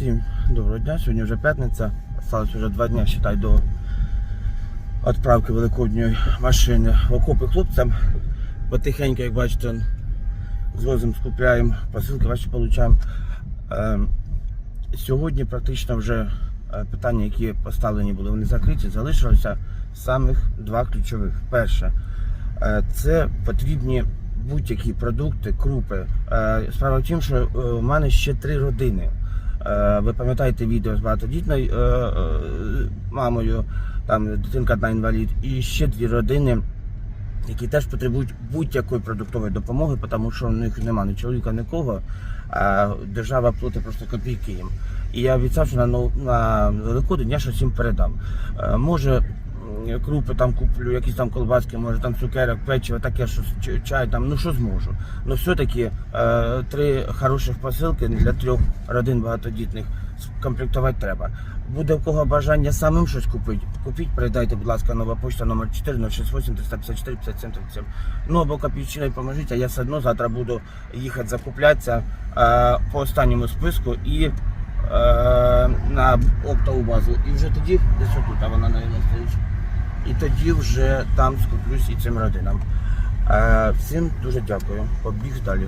Всім доброго дня. Сьогодні вже п'ятниця. Осталось вже два дні, считай, до відправки великодньої машини в окопи хлопцям. Потихеньку, як бачите, звозимо, скупляємо, посилки ваші получаємо. Ем, Сьогодні практично вже е, питання, які поставлені були, вони закриті, залишилося самих два ключових. Перше, е, це потрібні будь-які продукти, крупи. Е, Справа в тім, що у мене ще три родини. Е, Ви пам'ятаєте відео з багатодітною е, е, мамою, там дитинка одна інвалід, і ще дві родини, які теж потребують будь-якої продуктової допомоги, тому що в них немає ні чоловіка, нікого, а держава платить просто копійки їм. І я обіцяв, що на, на Великодень я щось їм передам. Може, крупи там куплю, якісь там колбаски, може там цукерок, печиво, таке щось, чай там, ну що зможу. Ну все-таки е, три хороших посилки для трьох родин багатодітних комплектувати треба. Буде в кого бажання самим щось купити, купіть, передайте, будь ласка, нова почта номер 4068 354 57 37. Ну або копійчиною поможіть, а я все одно завтра буду їхати закуплятися е, по останньому списку і е, на оптову базу. І вже тоді, десь отут, а вона навіть стоїть. І тоді вже там скуплюсь і цим родинам. Е, всім дуже дякую. Побіг далі.